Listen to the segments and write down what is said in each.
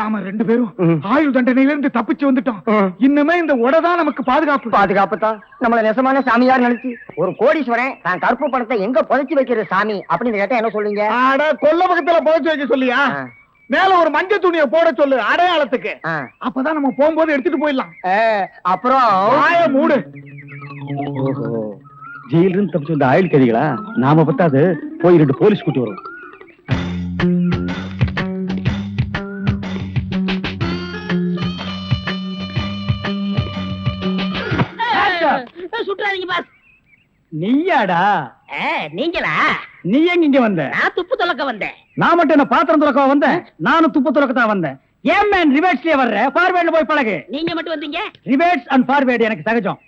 நாம ரெண்டு பேரும். ஆயுள் தண்டனையில இருந்து தப்பிச்சு வந்துட்டோம். இன்னுமே இந்த உடதான் நமக்கு பாதுகாப்பு. பாதுகாப்பு தான். நம்மள நெசமான சாமியார் நினைச்சு ஒரு கோடீஸ்வரன் தான் கருப்பு பணத்தை எங்க புதைச்சு வைக்கிறது சாமி அப்படின்னு கேட்டா என்ன சொல்லுங்க ஆட கொல்ல பக்கத்துல புதைச்சு வைக்க சொல்லியா. மேல ஒரு மஞ்சள் துணியை போட சொல்லு அடையாளத்துக்கு. அப்பதான் நம்ம போகும்போது எடுத்துட்டு போயிடலாம். அப்புறம்? வாய மூடு. ஜெயில இருந்து தப்பிச்சு வந்த ஆயுள் கைதிகளா? நாம பத்தாது போய் ரெண்டு போலீஸ் கூட்டி வரும் சுற்றாதீங்க பாஸ் நீயாடா? நீங்களா? நீ எங்க இங்க வந்த? நான் துப்பு துலக்க வந்தேன். நான் மட்டும் என்ன பாத்திரம் துறக்க வந்தேன் நானும் துப்பு துறக்க தான் வந்தேன். ஏன் மேன் ரிவேட்ஸ்லயே வர்ற? ஃபார்வேர்ட்ல போய் பழகு. நீங்க மட்டும் வந்தீங்க? ரிவேட்ஸ் அண்ட் ஃபார்வேர்டு எனக்கு சகஜம்.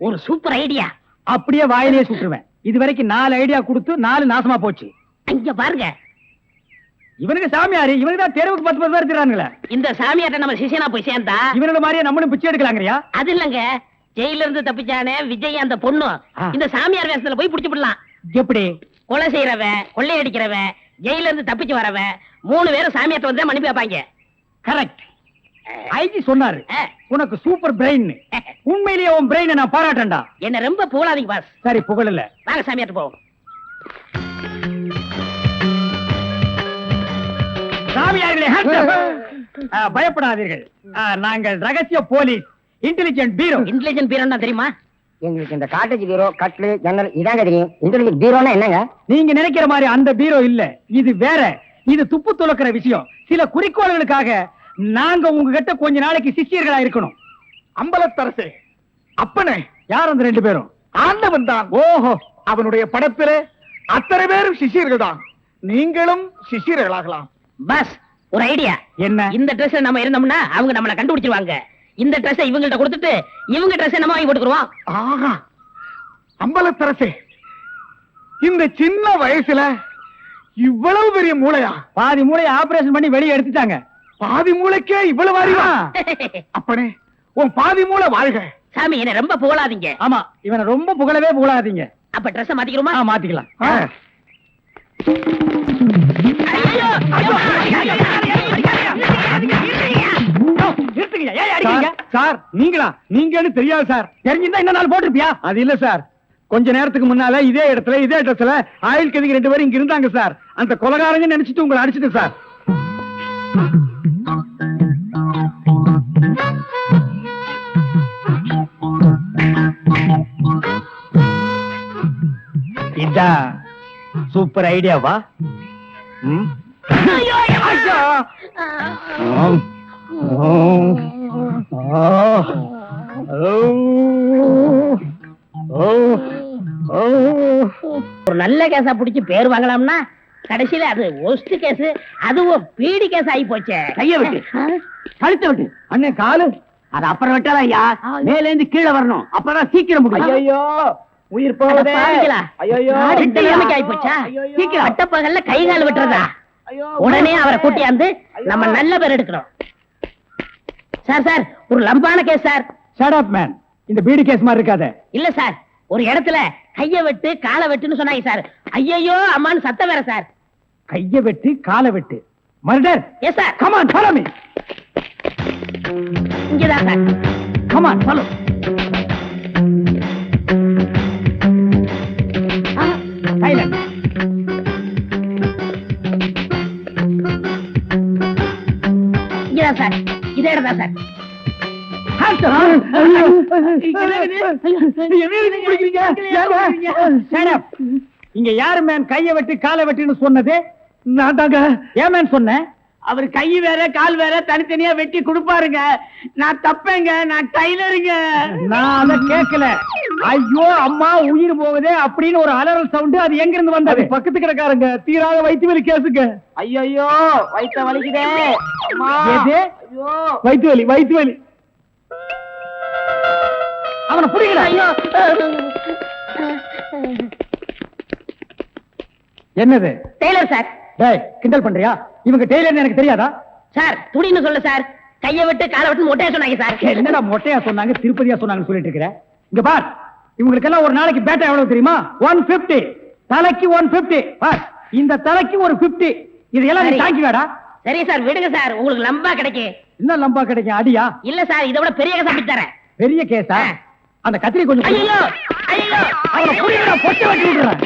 ஒரு சூப்பர் ஐடியா அப்படியே வாயிலேயே சுட்டுருவேன். இது வரைக்கும் நாலு ஐடியா கொடுத்து நாலு நாசமா போச்சு. இங்க பாருங்க. இவனுக்கு சாமியாரு இவனுக்கு தான் தெருவுக்கு பத்து பத்து பேர் இருக்கிறானுங்களே இந்த சாமியார்ட்ட நம்ம சிஷியனா போய் சேர்ந்தா? இவனோட மாதிரியே நம்மளும் பிச்சை எடுக்கலாங்கறியா? அது இல்லங்க. ஜெயில இருந்து தப்பிச்சானே விஜய் அந்த பொண்ணு. இந்த சாமியார் வேஷத்துல போய் புடிச்சு விடலாம். எப்படி? கொலை செய்யறவன் கொள்ளையடிக்கிறவன் ஜெயில இருந்து தப்பிச்சு வரவன் மூணு பேரும் சாமியார்ட்ட வந்து மன்னிப்பு வைப்பாங்க கரெக்ட் ஐஜி சொன்னாரு உனக்கு சூப்பர் பிரெயின் உண்மையிலேயே உன் பிரெயினை நான் பாராட்டேன்டா. என்ன ரொம்ப புகழாதீங்க பாஸ் சரி புகழல. வாங்க சாமியார்ட்ட போவோம். சாமியார்களே பயப்படாதீர்கள். நாங்கள் ரகசிய போலீஸ். இன்டெலிஜென்ட் பீரோ இன்டெலிஜென்ட் பீரன் தெரியுமா? எங்களுக்கு இந்த காட்டேஜ் பீரோ கட்லு ஜன்னல் இதாங்க தெரியும். இன்டர்நெட் பீரோனா என்னங்க? நீங்க நினைக்கிற மாதிரி அந்த பீரோ இல்ல. இது வேற. இது துப்பு துளக்கிற விஷயம். சில குறிக்கோள்களுக்காக நாங்க உங்ககிட்ட கொஞ்ச நாளைக்கு சிஷ்யர்களா இருக்கணும். அம்பலத்தரசே அப்பனே யார் அந்த ரெண்டு பேரும்? ஆண்டவன் தான். ஓஹோ. அவனுடைய படத்திலே அத்தனை பேரும் சிஷியர்கள் தான். நீங்களும் சிஷியர்களாகலாம். பாஸ் ஒரு ஐடியா என்ன? இந்த ட்ரெஸ் நம்ம இருந்தோம்னா அவங்க நம்மள கண்டுபிடிச்சிருவாங்க. இந்த ட்ரெஸ் இவங்கள்ட்ட கொடுத்துட்டு இவங்க ட்ரெஸ் நம்ம வாங்கி போட்டுக்குருவோம் ஆஹா அம்பலத்தரசே இந்த சின்ன வயசுல இவ்வளவு பெரிய மூளையா பாதி மூளையை ஆபரேஷன் பண்ணி வெளியே எடுத்துட்டாங்க பாதி மூளைக்கே இவ்வளவு அறிவா அப்பனே உன் பாதி மூளை வாழ்க சாமி என்ன ரொம்ப புகழாதீங்க ஆமா இவனை ரொம்ப புகழவே புகழாதீங்க அப்ப ட்ரெஸ் மாத்திக்கிறோமா ஆ, மாத்திக்கலாம்! ஐயோ! நிறுத்துங்கய்யா, ஏன் அடிக்கிறீங்க? சார், சார் நீங்களா? நீங்கன்னு தெரியாது சார். தெரிஞ்சிருந்தா இந்த நாள் போட்டிருப்பியா? அது இல்ல சார். கொஞ்ச நேரத்துக்கு முன்னால இதே இடத்துல இதே இடத்துல கதிக்கு ரெண்டு பேரும் இங்க இருந்தாங்க சார். அந்த கொலகாரங்க நினைச்சிட்டு உங்களை அடிச்சிட்டு சார். இதான் சூப்பர் ஐடியாவா ம்? ஒரு நல்ல கேஸா புடிச்சு பேர் வாங்கலாம்னா கடைசியில அது ஒஸ்ட் கேஸ் அதுவும் பீடி கேஸ் ஆகி போச்சே. கைய விட்டு. கழுத்தை விட்டு. அண்ணே காலு. அது அப்புறம் விட்டாலா ஐயா? மேல இருந்து கீழே வரணும். அப்பதான் சீக்கிரம் முடியும். ஐயோ உயிர் நிலைமைக்கு ஆகி போச்சா? சீக்கிரம் அட்டப்பகல்ல கை கால் விட்டுறதா? உடனே அவரை கூட்டியாந்து நம்ம நல்ல பேர் எடுக்கணும். சார் சார் ஒரு லம்பான case sir. Shut up man இந்த பீடி கேஸ் மாதிரி இருக்காத. இல்ல சார். ஒரு இடத்துல கைய வெட்டு காலை வெட்டுன்னு சொன்னாங்க சார். ஐயையோ அம்மான்னு சத்தம் வேற சார். கைய வெட்டு காலை வெட்டு. Murder. Yes sir come on follow me இங்கதான் சார். கமான் ஃபாலோ இதே சார் இங்க யாரு மேன் கைய வெட்டி காலை வெட்டின்னு சொன்னது நான் தாங்க ஏன் மேன் சொன்னேன் அவர் கை வேற கால் வேற தனித்தனியா வெட்டி கொடுப்பாருங்க நான் தப்பேங்க நான் டைலருங்க நான் அத கேட்கல ஐயோ அம்மா உயிர் போகுதே அப்படின்னு ஒரு அலறல் சவுண்ட் அது எங்க இருந்து அது வந்தது பக்கத்து கிடக்காருங்க தீராத வயிற்று வலி கேசுங்க ஐயோ வயிற்ற வலிக்குதே வயிற்று வலி வயிற்று வலி. அவனை புடிக்கல ஐயோ. என்னது? Tailor sir. டேய் கிண்டல் பண்றியா? இவங்க டெய்லர்னு எனக்கு தெரியாதா? சார் துணின்னு சொல்ல சார். கைய விட்டு காலை விட்டு மொட்டையா சொன்னாங்க சார். என்னடா மொட்டையா சொன்னாங்க திருப்பதியா சொன்னாங்கன்னு சொல்லிட்டு இருக்கிற? இங்க பார் இவங்களுக்கு எல்லாம் ஒரு நாளைக்கு பேட்டா எவ்வளவு தெரியுமா? ஒன் பிப்டி தலைக்கு ஒன் பிப்டி பார் இந்த தலைக்கு ஒரு பிப்டி இதெல்லாம் நீ. தாங்கி வேடா சரி சார் விடுங்க சார். உங்களுக்கு லம்பா கிடைக்கும் என்ன லம்பா கிடைக்கும் அடியா? இல்ல சார் இதை விட பெரிய கேஸ் அப்படி தரேன். பெரிய கேஸா? அந்த கத்திரி கொஞ்சம் கொடு. ஐயோ ஐயோ அவனை புடிங்கடா, பொட்டு வெட்டி விடுறேன்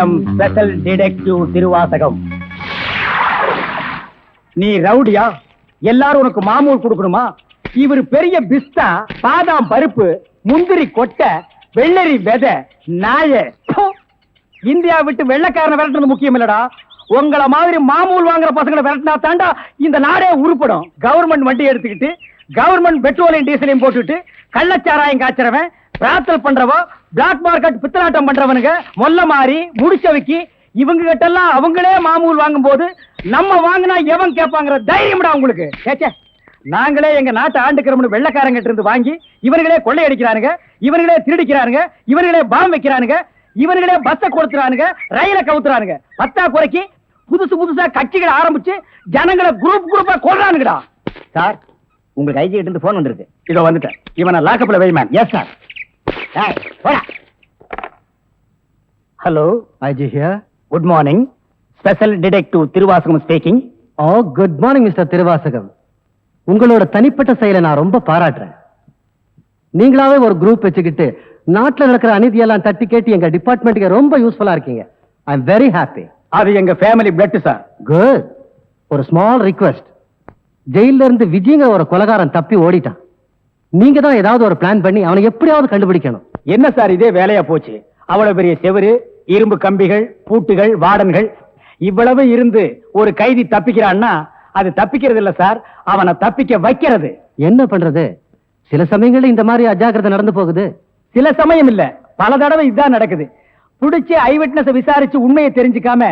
எம் ஸ்பெஷல் டிடெக்டிவ் திருவாசகம். நீ ரவுடியா? எல்லாரும் உனக்கு மாமூல் கொடுக்கணுமா? இவர் பெரிய பிஸ்தா பாதாம் பருப்பு முந்திரி கொட்டை வெள்ளரி விதை நாய. இந்தியா விட்டு வெள்ளக்காரனை விரட்டுறது முக்கியம் இல்லடா. உங்கள மாதிரி மாமூல் வாங்குற பசங்களை விரட்டினா தாண்டா இந்த நாடே உருப்படும். கவர்மெண்ட் வண்டி எடுத்துக்கிட்டு கவர்மெண்ட் பெட்ரோலையும் டீசலையும் போட்டுட்டு கள்ளச்சாராயம் காய்ச்சறவன் பிரார்த்தல் பண்றவன் பிளாக் மார்க்கெட் பித்தலாட்டம் பண்றவனுங்க மொல்ல மாறி முடிச்சவைக்கு இவங்க கிட்ட எல்லாம் அவங்களே மாமூல் வாங்கும் போது நம்ம வாங்கினா எவன் கேட்பாங்கிற தைரியம்டா உங்களுக்கு. கேச்சே நாங்களே எங்க நாட்டை ஆண்டுக்கிறோம்னு வெள்ளக்காரங்கிட்ட இருந்து வாங்கி இவர்களே கொள்ளையடிக்கிறானுங்க இவர்களே திருடிக்கிறானுங்க இவர்களே பாம் வைக்கிறானுங்க இவர்களே பஸ்ஸ கொடுத்துறானுங்க ரயில கவுத்துறானுங்க. பத்தா குறைக்கு புதுசு புதுசா கட்சிகளை ஆரம்பிச்சு ஜனங்களை குரூப் குரூப்பா கொள்றானுங்கடா சார் உங்களுக்கு ஐஜி கிட்ட இருந்து போன் வந்திருக்கு. இதோ வந்துட்டேன். இவனை லாக்கப்ல வைமேன் yes sir hello IG here good morning special detective Thiruvasagam speaking oh good morning mister Thiruvasagam உங்களோட தனிப்பட்ட செயலை நான் ரொம்ப பாராட்டுறேன். நீங்களாவே ஒரு குரூப் வச்சுக்கிட்டு நாட்டுல நடக்கிற அநீதியெல்லாம் தட்டி கேட்டு எங்க டிபார்ட்மெண்ட்டுக்கு ரொம்ப யூஸ்ஃபுல்லா இருக்கீங்க. ஐ எம் வெரி ஹாப்பி அது எங்க ஃபேமிலி பிளட் சார் குட் ஒரு ஸ்மால் ரிக்வெஸ்ட் ஜெயில இருந்து விஜயங்க ஒரு கொலகாரன் தப்பி ஓடிட்டான். நீங்க தான் ஏதாவது ஒரு பிளான் பண்ணி அவனை எப்படியாவது கண்டுபிடிக்கணும். என்ன சார் இதே வேலையா போச்சு? அவ்வளவு பெரிய செவுரு இரும்பு கம்பிகள் பூட்டுகள் வார்டன்கள் இவ்வளவு இருந்து ஒரு கைதி தப்பிக்கிறான்னா அது தப்பிக்கிறது இல்ல சார் அவனை தப்பிக்க வைக்கிறது. என்ன பண்றது? சில சமயங்கள்ல இந்த மாதிரி அஜாக்கிரதை நடந்து போகுது. சில சமயம் இல்ல பல தடவை இதான் நடக்குது. புடிச்சு ஐ விட்னஸ் விசாரிச்சு உண்மையை தெரிஞ்சுக்காம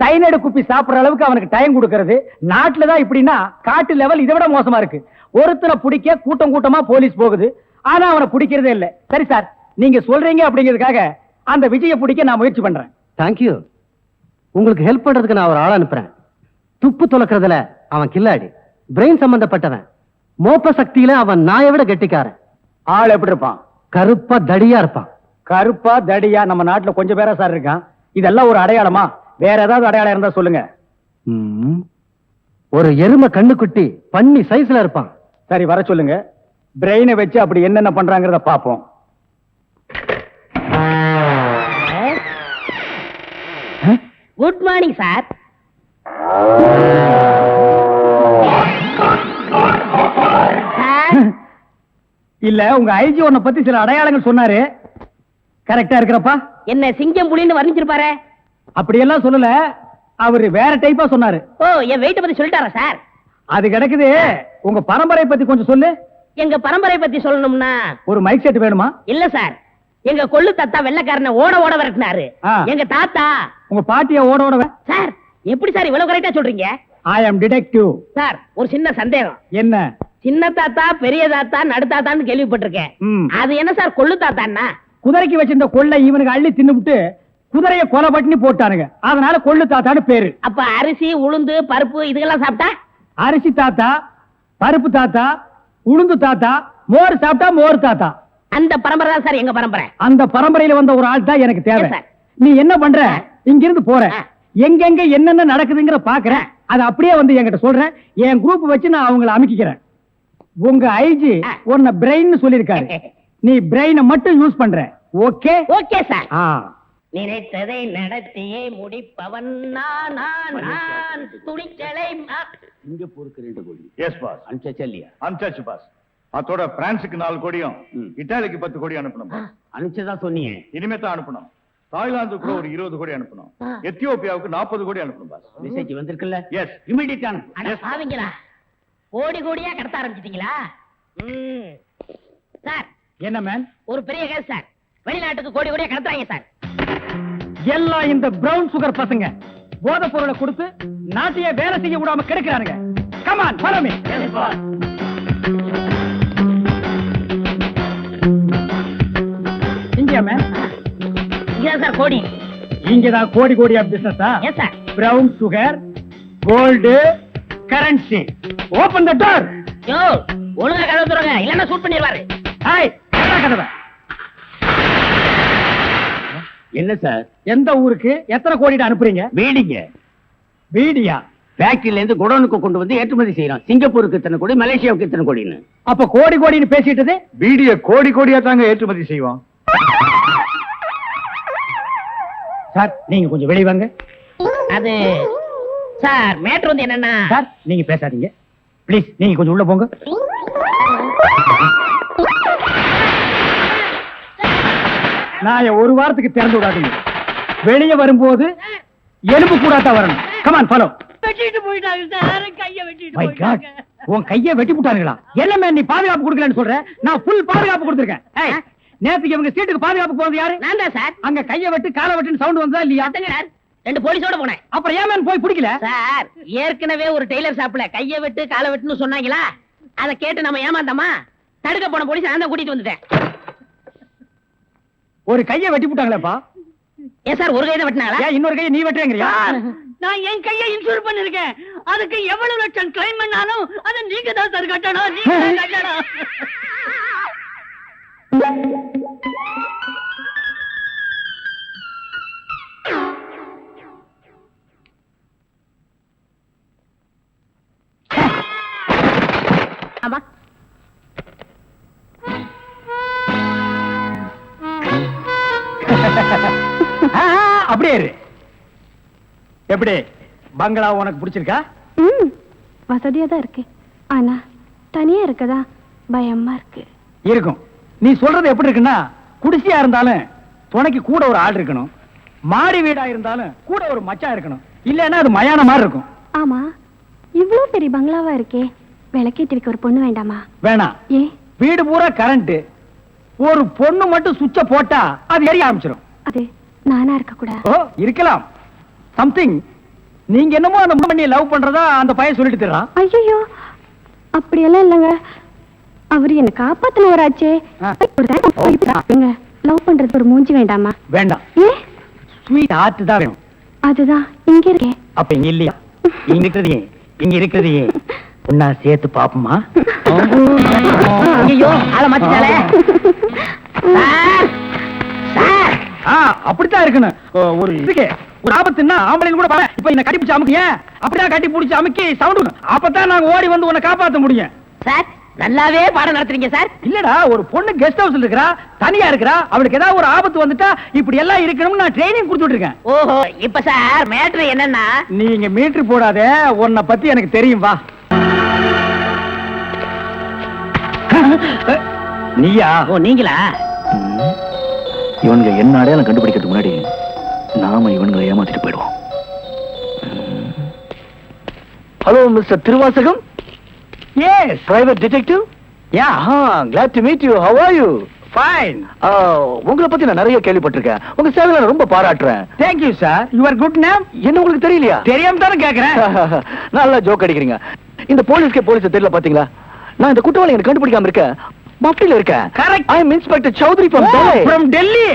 சைனடு குப்பி சாப்பிடுற அளவுக்கு அவனுக்கு டைம் கொடுக்கறது நாட்டுல தான் இப்படின்னா காட்டு லெவல் இதை விட மோசமா இருக்கு. ஒருத்தனை பிடிக்க கூட்டம் கூட்டமா போலீஸ் போகுது. ஆனா அவனை பிடிக்கிறதே இல்ல. சரி சார் நீங்க சொல்றீங்க அப்படிங்கிறதுக்காக அந்த விஜய பிடிக்க நான் முயற்சி பண்றேன். தேங்க்யூ உங்களுக்கு ஹெல்ப் பண்றதுக்கு நான் ஒரு ஆள் அனுப்புறேன். துப்பு துலக்கிறதுல அவன் கில்லாடி. பிரெயின் சம்பந்தப்பட்டவன். மோப்ப சக்தியில அவன் நாயை விட கெட்டிக்காரன். ஆள் எப்படி இருப்பான்? கருப்பா தடியா இருப்பான். கருப்பா தடியா? நம்ம நாட்டுல கொஞ்சம் பேரா சார் இருக்கான். இதெல்லாம் ஒரு அடையாளமா? வேற ஏதாவது அடையாளம் இருந்தா சொல்லுங்க. ஒரு எருமை கண்ணுக்குட்டி பன்னி சைஸ்ல இருப்பான். சரி வர சொல்லுங்க. பிரெயினை வச்சு அப்படி என்னென்ன பண்றாங்கிறத பாப்போம். குட் மார்னிங் சார் சார் இல்ல உங்க ஐஜி உன்னை பத்தி சில அடையாளங்கள் சொன்னாரு. கரெக்டா இருக்கிறப்பா? என்ன சிங்கம் புலின்னு வர்ணிச்சிருப்பாரு? அப்படியெல்லாம் சொல்லல. அவரு வேற டைப்பா சொன்னாரு. ஓ என் வெயிட்ட பத்தி சொல்லிட்டாரா சார் அது கிடக்குது. உங்க பரம்பரை பத்தி கொஞ்சம் சொல்லு. எங்க பரம்பரை பத்தி சொல்லணும்னா ஒரு மைக் செட் வேணுமா? இல்ல சார். எங்க கொள்ளு தாத்தா வெள்ளக்காரனை ஓட ஓட விரட்டினாரு. எங்க தாத்தா உங்க பாட்டிய ஓட ஓட சார் எப்படி சார் இவ்வளவு கரெக்டா சொல்றீங்க? ஐ அம் டிடெக்டிவ் சார் ஒரு சின்ன சந்தேகம். என்ன? சின்ன தாத்தா பெரிய தாத்தா நடு தாத்தான்னு கேள்விப்பட்டிருக்கேன். அது என்ன சார் கொள்ளு தாத்தான்னா? குதிரைக்கு வச்சிருந்த கொள்ளை இவனுக்கு அள்ளி தின்னுபிட்டு குதிரைய கொலை பட்டினி போட்டானுங்க. அதனால கொள்ளு தாத்தான்னு பேரு. அப்ப அரிசி உளுந்து பருப்பு இதுக்கெல்லாம் சாப்பிட்டா? அரிசி தாத்தா பருப்பு தாத்தா உளுந்து தாத்தா மோர் சாப்பிட்டா மோர் தாத்தா. அந்த பரம்பரை தான் சார் எங்க பரம்பரை. அந்த பரம்பரையில வந்த ஒரு ஆள் தான் எனக்கு தேவை. நீ என்ன பண்ற? இங்க இருந்து போற. எங்கெங்க என்னென்ன நடக்குதுங்கிற பாக்குறேன். அது அப்படியே வந்து என்கிட்ட சொல்றேன். என் குரூப் வச்சு நான் அவங்கள அமைக்கிறேன் உங்க ஐஜி. உன்னை பிரெயின் சொல்லிருக்காரு நீ பிரெயினை மட்டும் யூஸ் பண்ற. ஓகே ஓகே சார் ஆ. நினைத்ததை நடத்தியே முடிப்பவன் நான். நான், நான் துணிச்சலை மா- எஸ் பாஸ் அனுப்பிச்சாச்சு பாஸ் அதோட பிரான்ஸுக்கு நாலு கோடியும் இட்டாலிக்கு பத்து கோடி அனுப்பணும். அனுப்பிச்சதா சொன்னீங்க. இனிமே தான் அனுப்பணும். தாய்லாந்துக்கு கூட ஒரு இருபது கோடி அனுப்பணும். எத்தியோப்பியாவுக்கு நாற்பது கோடி அனுப்பணும் பாஸ் மெசேஜ் வந்திருக்குல்ல? எஸ் இமிடியேட் அட பாவிங்களா. கோடி கோடியா கடத்த ஆரம்பிச்சிட்டீங்களா. சார். என்ன மேன் ஒரு பெரிய கேஸ் சார். வெளிநாட்டுக்கு கோடி கோடியா கடத்துறாங்க சார். எல்லாம் இந்த பிரவுன் சுகர் பசங்க. போதை பொருளை கொடுத்து நாட்டையே வேலை செய்ய விடாம கெடுக்கிறானுங்க. கமான் பரமே மேன் இதான் சார் கோடி. இங்கதான் கோடி கோடியா பிசினஸா yes sir brown sugar gold currency open the door யோ ஒழுங்கா கதவு துறங்க. இல்லன்னா ஷூட் பண்ணிடுவாரு ஹாய் கதவை. என்ன சார்? எந்த ஊருக்கு? எத்தனை கோடிட்டு அனுப்புறீங்க? வீடிங்க வீடியா ஃபேக்டரியில இருந்து குடோனுக்கு கொண்டு வந்து ஏற்றுமதி செய்யறோம் சிங்கப்பூருக்கு இத்தனை கோடி மலேசியாவுக்கு இத்தனை கோடின்னு. அப்ப கோடி கோடின்னு பேசிட்டது? பீடிய கோடி கோடியா தாங்க ஏற்றுமதி செய்வோம் சார் நீங்க கொஞ்சம் வெளிய வாங்க. அது சார் மேட்ரு வந்து என்னன்னா சார் நீங்க பேசாதீங்க. ப்ளீஸ் நீங்க கொஞ்சம் உள்ள போங்க. நான் ஒரு வாரத்துக்கு திறந்து விடாதீங்க. வெளியே வரும்போது எலும்பு கூடாதான் வரணும். கமான் ஃபாலோ வெட்டிட்டு போயிட்டாங்க சார். கைய வெட்டிட்டு காட் உன் கைய வெட்டி போட்டானுங்களா? என்னமே நீ பாதுகாப்பு கொடுக்கலன்னு சொல்ற? நான் ஃபுல் பாதுகாப்பு கொடுத்திருக்கேன். நேத்துக்கு இவங்க சீட்டுக்கு பாதுகாப்பு போறது யாரு? நான் தான் சார். அங்க கைய வெட்டு காலை வெட்டுன்னு சவுண்ட் வந்தா இல்லையா? சார். ரெண்டு போலீஸோட போனேன். அப்புறம் ஏன் போய் பிடிக்கல? சார் ஏற்கனவே ஒரு டெய்லர் ஷாப்ல கைய வெட்டு காலை வெட்டுன்னு சொன்னாங்களா? அதை கேட்டு நம்ம ஏமாந்தோமா? தடுக்க போன போலீஸ் நான் தான் கூட்டிட்டு வந்துட்டேன். ஒரு கைய வெட்டி போட்டாங்களேப்பா. ஏன் சார் ஒரு கைதை வெட்டினாங்களா? ஏன் இன்னொரு கைய நீ வெட்டுறேங்கறியா? நான் என் கையை இன்சூர் பண்ணிருக்கேன். அதுக்கு எவ்வளவு லட்சம் கிளைம் பண்ணாலும் அதை நீங்க தான் சார் கட்டணும். நீங்க தான் கட்டணும். ஆமா. அப்படியே இரு. எப்படி? பங்களா உனக்கு பிடிச்சிருக்கா? ம் வசதியா தான் இருக்கு. ஆனா தனியா இருக்கதா பயமா இருக்கு. இருக்கும். நீ சொல்றது எப்படி இருக்குன்னா குடிசையா இருந்தாலும் துணைக்கு கூட ஒரு ஆள் இருக்கணும். மாடி வீடா இருந்தாலும் கூட ஒரு மச்சான் இருக்கணும். இல்லைன்னா அது மயான மாதிரி இருக்கும். ஆமா இவ்ளோ பெரிய பங்களாவா இருக்கே? விளக்கேத்தி வைக்க ஒரு பொண்ணு வேண்டாமா? வேணாம் ஏ? வீடு பூரா கரண்ட் ஒரு பொண்ணு மட்டும் சுவிட்ச போட்டா அது எரிய ஆரம்பிச்சிடும் அது நானா இருக்க கூடாது ஓ இருக்கலாம். சம்திங் நீங்க என்னமோ அந்த பண்ணி லவ் பண்றதா அந்த பையன் சொல்லிட்டு தர்றான் ஐயோ அப்படியெல்லாம் இல்லைங்க. அவர் என்ன காப்பாத்தினவராச்சே. லவ் பண்றது ஒரு மூஞ்சி வேண்டாமா? வேண்டாம். ஏ? ஸ்வீட் ஹார்ட் தான் வேணும். அதுதான். இங்க இருக்கே. அப்ப இங்க இல்லையா? இங்க இருக்கிறது? இங்க இருக்கிறது? ஒண்ணா சேர்த்து பாப்போமா? ஐயோ ஆள மாத்திட்டாலே அப்படித்தான் இருக்கணும். ஒரு இதுக்கு ஒரு ஆபத்துன்னா ஆம்பளைங்க கூட பாரு இப்ப என்ன கட்டி பிடிச்சு அமுக்கிய கட்டி பிடிச்சு அமுக்கி சவுண்ட் அப்பதான் நாங்க ஓடி வந்து உன்னை காப்பாத்த முடியும். சார் நல்லாவே பாடம் நடத்துறீங்க சார். இல்லடா ஒரு பொண்ணு கெஸ்ட் ஹவுஸ்ல இருக்கறா தனியா இருக்கறா அவளுக்கு ஏதாவது ஒரு ஆபத்து வந்துட்டா இப்படி எல்லாம் இருக்கணும்னு நான் ட்ரைனிங் கொடுத்துட்டு இருக்கேன் ஓஹோ இப்ப சார் மேட்ரு என்னன்னா நீங்க மீட்டர் போடாத உன்னை பத்தி எனக்கு தெரியும் வா. நீயா? ஓ நீங்களா? இவனுங்க என்ன அடையாளம் கண்டுபிடிக்கிறதுக்கு முன்னாடி நாம இவனுங்களை ஏமாத்திட்டு போயிடுவோம். Hello mister Thiruvasagam yes private detective yeah glad to meet you how are you fine உங்களை பத்தி நான் நிறைய கேள்விப்பட்டிருக்கேன். உங்க சேவையில நான் ரொம்ப பாராட்டுறேன். Thank you sir your good name என்ன உங்களுக்கு தெரியலையா? தெரியாம தானே கேக்குறேன். நல்லா ஜோக் அடிக்கிறீங்க. இந்த போலீஸ்க்கே போலீஸ் தெரியல பாத்தீங்களா நான் இந்த குற்றவாளி எனக்கு கண்டுபிடிக்காம இருக்கேன். மஃப்டில இருக்கேன் Correct. I am inspector Chaudhary from from Delhi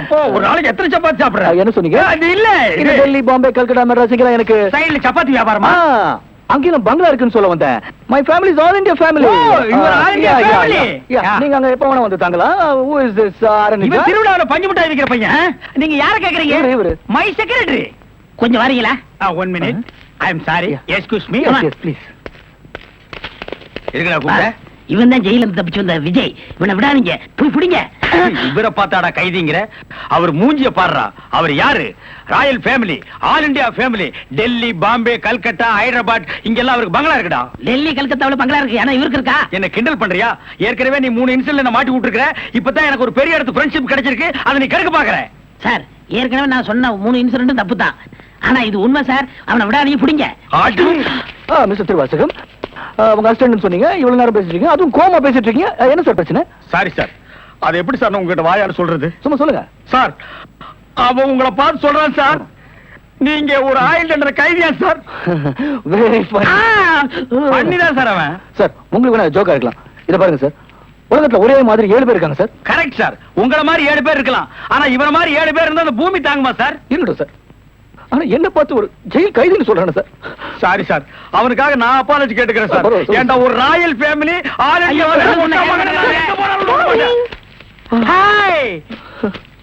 அப்போ ஒரு நாளைக்கு எத்தனை சப்பாத்தி சாப்பிடுற? என்ன சொன்னீங்க? அது இல்ல இது டெல்லி பாம்பே கல்கட்டா மெட்ராஸ் இங்கெல்லாம் எனக்கு சைடுல சப்பாத்தி வியாபாரமா? நான் பங்களா இருக்குன்னு சொல்ல வந்தேன். My family is all India family. நீங்க அங்க எப்ப வேணா வந்து தாங்களா ஹூ இஸ் திஸ் இவன் திருவிழாவில பஞ்சு மிட்டாய் விக்கிற பையன். நீங்க யார கேக்குறீங்க? இவரு. மை செக்ரட்டரி கொஞ்சம் வரீங்களா? One minute I am sorry excuse me please இருக்கடா கூப்பிட இவன் தான் ஜெயில இருந்து தப்பிச்சு வந்த விஜய். இவனை விடாதீங்க. போய் பிடிங்க. இவரை பார்த்தாடா கைதிங்கிற? அவர் மூஞ்சிய பாடுறா. அவர் யாரு? Royal family all India family Delhi Bombay Calcutta Hyderabad இங்கெல்லாம் அவருக்கு பங்களா இருக்குடா. டெல்லி கல்கத்தாவுல பங்களா இருக்கு. ஆனா இவருக்கு இருக்கா? என்ன கிண்டல் பண்றியா? ஏற்கனவே நீ மூணு இன்சிடென்ட் என்ன மாட்டி விட்டுருக்க இப்பதான் எனக்கு ஒரு பெரிய இடத்து ஃப்ரெண்ட்ஷிப் கிடைச்சிருக்கு. அதை நீ கெடுக்க பாக்குற. சார் ஏற்கனவே நான் சொன்ன மூணு இன்சிடென்ட்டும் தப்பு தான் ஆனா இது உண்மை சார். அவனை விடாதீங்க. பிடிங்க. மிஸ்டர் திருவாசகம். உங்க அசிஸ்டன்ட் சொன்னீங்க இவ்வளவு நேரம் பேசிட்டு இருக்கீங்க. அதுவும் கோமா பேசிட்டு இருக்கீங்க. என்ன சார் பிரச்சனை? சாரி சார் அது எப்படி சார் நான் உங்ககிட்ட வாயால சொல்றது? சும்மா சொல்லுங்க. சார் அவன் உங்களை பார்த்து சொல்றான் சார் நீங்க ஒரு ஆயில் தண்டனை கைதியா சார் பண்ணிதான் சார் அவன். சார் உங்களுக்கு வேணா ஜோக்கா இருக்கலாம். இத பாருங்க சார் உலகத்துல ஒரே மாதிரி ஏழு பேர் இருக்காங்க சார் கரெக்ட் சார் உங்கள மாதிரி ஏழு பேர் இருக்கலாம். ஆனா இவர மாதிரி ஏழு பேர் இருந்தா அந்த பூமி தாங்குமா சார் இருக்கட்டும் சார் ஆனா என்ன பார்த்து ஒரு ஜெயில் கைதுன்னு சொல்றானே சார். சாரி சார் அவனுக்காக நான் அப்பாலஜி கேட்டுக்கிறேன் சார் ஏன்டா ஒரு royal family hi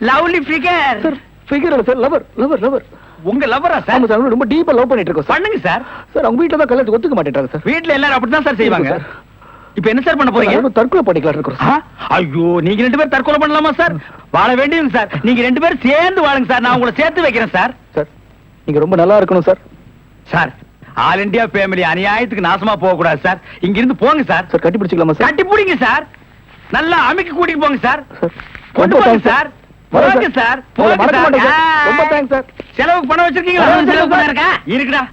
lovely figure sir figure sir lover lover lover உங்க லவரா சார் சார் ரொம்ப டீப்பா லவ் பண்ணிட்டு இருக்கோம் பண்ணுங்க சார் சார் அவங்க வீட்டுல தான் கல்யாணத்துக்கு ஒத்துக்க மாட்டேன்றாங்க சார் வீட்ல எல்லாரும் அப்படிதான் சார் செய்வாங்க. இப்ப என்ன சார் பண்ண போறீங்க? தற்கொலை பண்ணிக்கலாம் இருக்கிறோம் ஆ? ஐயோ நீங்க ரெண்டு பேரும் தற்கொலை பண்ணலாமா சார் வாழ வேண்டியது சார் நீங்க ரெண்டு பேரும் சேர்ந்து வாழுங்க சார் நான் உங்களை சேர்த்து வைக்கிறேன் சார் சார் நீங்க ரொம்ப நல்லா இருக்கணும் sir. Sir all India family அநியாயத்துக்கு நாசமா போக கூடாது சார். இங்க இருந்து போங்க சார். சார் கட்டி பிடிச்சிக்கலாமா சார்? கட்டி பிடிங்க சார். நல்லா அமைக்க கூட்டிட்டு போங்க சார். கொண்டு போங்க சார். போங்க சார். போங்க சார். ரொம்ப தேங்க்ஸ் சார். செலவுக்கு பணம் வச்சிருக்கீங்களா? செலவு பணம் இருக்கா? இருக்குடா.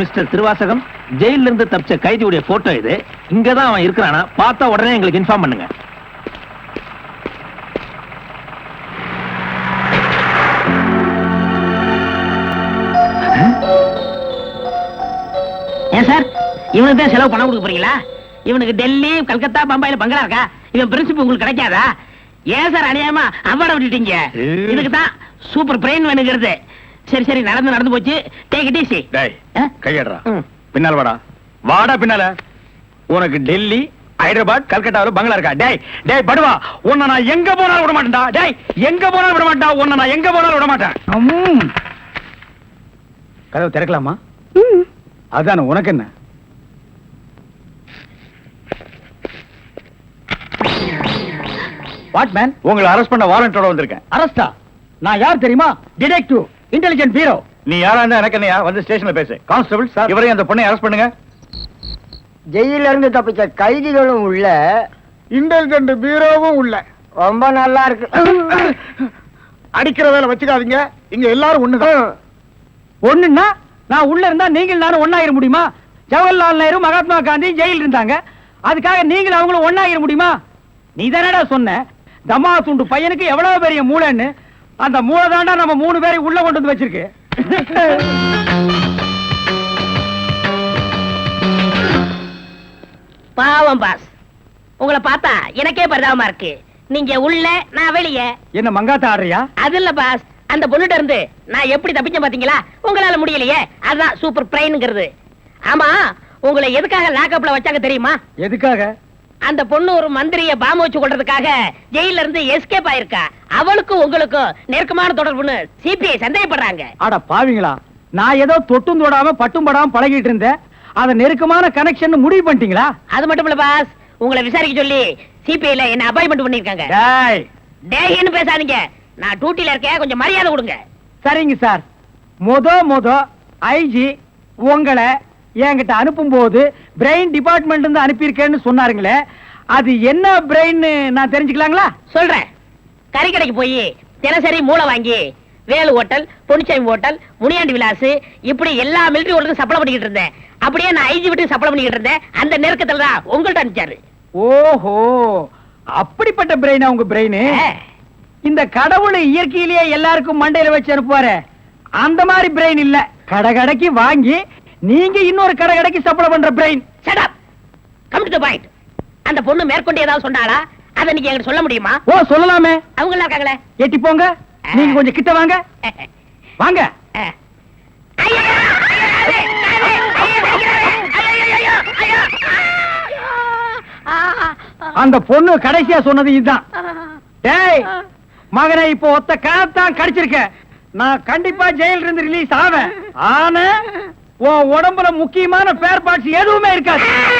மிஸ்டர் திருவாசகம் ஜெயில இருந்து தப்பிச்ச கைதியுடைய போட்டோ இது. இங்கதான் அவன் இருக்கிறானா? பார்த்தா உடனே எங்களுக்கு இன்ஃபார்ம் பண்ணுங்க. ஏன் சார்? இவனுக்கு தான் செலவு பணம் கொடுக்க போறீங்களா? இவனுக்கு டெல்லி கல்கத்தா பம்பாயில பங்களா இருக்கா? இவன் பிரின்சிபல் உங்களுக்கு கிடைக்காதா? ஏன் சார் அநியாயமா அவார்ட விட்டுட்டீங்க? இதுக்கு தான் சூப்பர் பிரெயின் வேணுங்கிறது. சரி சரி நடந்து நடந்து போச்சு. டேக் இட் ஈஸி டேய் கையடுறா. பின்னால வாடா. வாடா பின்னால. உனக்கு டெல்லி ஹைதராபாத் கல்கட்டாவில் பங்களா இருக்கா? டேய் டேய் படுவா. உன்னை நான் எங்க போனாலும் விட மாட்டேன்டா. டேய் எங்க போனாலும் விட மாட்டா உன்னை நான் எங்க போனாலும் விட மாட்டேன். கதவு திறக்கலாமா? ம். அதான உனக்கு என்ன வாட் மேன் உங்களை அரெஸ்ட் பண்ண வாரண்டோட வந்திருக்கேன். அரஸ்டா நான் யார் தெரியுமா? டிடெக்டிவ் இன்டெலிஜென்ட் பீரோ நீ யாரா இருந்தா எனக்கு என்னையா? வந்து ஸ்டேஷன்ல பேசு. கான்ஸ்டபிள் சார் இவரையும் அந்த பொண்ணை அரெஸ்ட் பண்ணுங்க. ஜெயில இருந்து தப்பிச்ச கைதிகளும் உள்ள. இன்டெலிஜென்ட் பீரோவும் உள்ள. ரொம்ப நல்லா இருக்கு. அடிக்கிற வேலை வச்சுக்காதீங்க. இங்க எல்லாரும் ஒண்ணுதான். ஒண்ணுன்னா நான் உள்ள இருந்தா நீங்கள் நானும் ஒண்ணாயிர முடியுமா? ஜவஹர்லால் நேரு மகாத்மா காந்தி ஜெயில் இருந்தாங்க. அதுக்காக நீங்களும் அவங்களும் ஒண்ணாயிர முடியுமா? நீ தானடா சொன்ன. தமா துண்டு பையனுக்கு எவ்வளவு பெரிய மூளைன்னு? அந்த மூளை தாண்டா நம்ம மூணு பேரை உள்ள கொண்டு வந்து வச்சிருக்கு. பாவம் பாஸ். உங்களை பார்த்தா எனக்கே பரிதாபமா இருக்கு. நீங்க உள்ள நான் வெளியே. என்ன மங்காத்த ஆடுறியா? அது இல்ல பாஸ். அந்த பொண்ணுட்ட இருந்து நான் எப்படி தப்பிச்சேன் பாத்தீங்களா? உங்களால முடியலையே. அதான் சூப்பர் பிரைன்ங்கிறது ஆமா உங்களை எதுக்காக லாக்அப்ல வச்சாங்க தெரியுமா? எதுக்காக? அந்த பொண்ணு ஒரு மந்திரிய பாம்பு வச்சு கொள்றதுக்காக ஜெயில இருந்து எஸ்கேப் ஆயிருக்கா? அவளுக்கும் உங்களுக்கும் நெருக்கமான தொடர்புன்னு சிபிஐ சந்தேகப்படுறாங்க. அட பாவிங்களா நான் ஏதோ தொட்டும் தொடாம பட்டும் படாம பழகிட்டு இருந்தேன். அத நெருக்கமான கனெக்ஷன் முடிவு பண்ணிட்டீங்களா? அது மட்டும் இல்ல பாஸ் உங்களை விசாரிக்க சொல்லி சிபிஐல என்ன அப்பாயின்மெண்ட் பண்ணிருக்காங்க டேய். டேய்னு பேசாதீங்க. நான் டியூட்டில இருக்கேன் கொஞ்சம் மரியாதை கொடுங்க. சரிங்க சார் மொத மொத ஐஜி உங்களை என்கிட்ட அனுப்பும்போது பிரெயின் டிபார்ட்மெண்ட் இருந்து அனுப்பியிருக்கேன்னு சொன்னாருங்களே அது என்ன பிரெயின் நான் தெரிஞ்சுக்கலாங்களா? சொல்றேன். கறிக்கடைக்கு போய் தினசரி மூளை வாங்கி வேலு ஹோட்டல் பொன்னிச்சாமி ஹோட்டல் முனியாண்டி விலாஸ் இப்படி எல்லா மிலிட்டரி ஹோட்டலுக்கும் சப்ளை பண்ணிக்கிட்டு இருந்தேன். அப்படியே நான் ஐஜி விட்டு சப்ளை பண்ணிக்கிட்டு இருந்தேன். அந்த நெருக்கத்துல தான் உங்கள்ட்ட அனுப்பிச்சாரு. ஓஹோ அப்படிப்பட்ட பிரெயினா உங்க பிரெயின். இந்த கடவுள் இயற்கையிலேயே எல்லாருக்கும் மண்டையில வச்சு அனுப்புவாரு. அந்த மாதிரி பிரெயின் இல்ல. கடை கடைக்கு வாங்கி நீங்க இன்னொரு கடை கடைக்கு சப்ளை பண்ற brain. Come to the point. அந்த பொண்ணு மேற்கொண்டு ஏதாவது சொன்னாளா? அதை நீங்க என்கிட்ட சொல்ல முடியுமா? ஓ சொல்லலாமே. அவங்க எல்லாம் இருக்காங்களே? எட்டி போங்க. நீங்க கொஞ்சம் கிட்ட வாங்க. வாங்க! அந்த பொண்ணு கடைசியா சொன்னது இதுதான். டேய் மகனை இப்போ ஒத்த காத்தான் கடிச்சிருக்க. நான் கண்டிப்பா ஜெயில இருந்து ரிலீஸ் ஆவேன். ஆனா உன் உடம்புல முக்கியமான பேர் பார்ட்ஸ் எதுவுமே இருக்காது.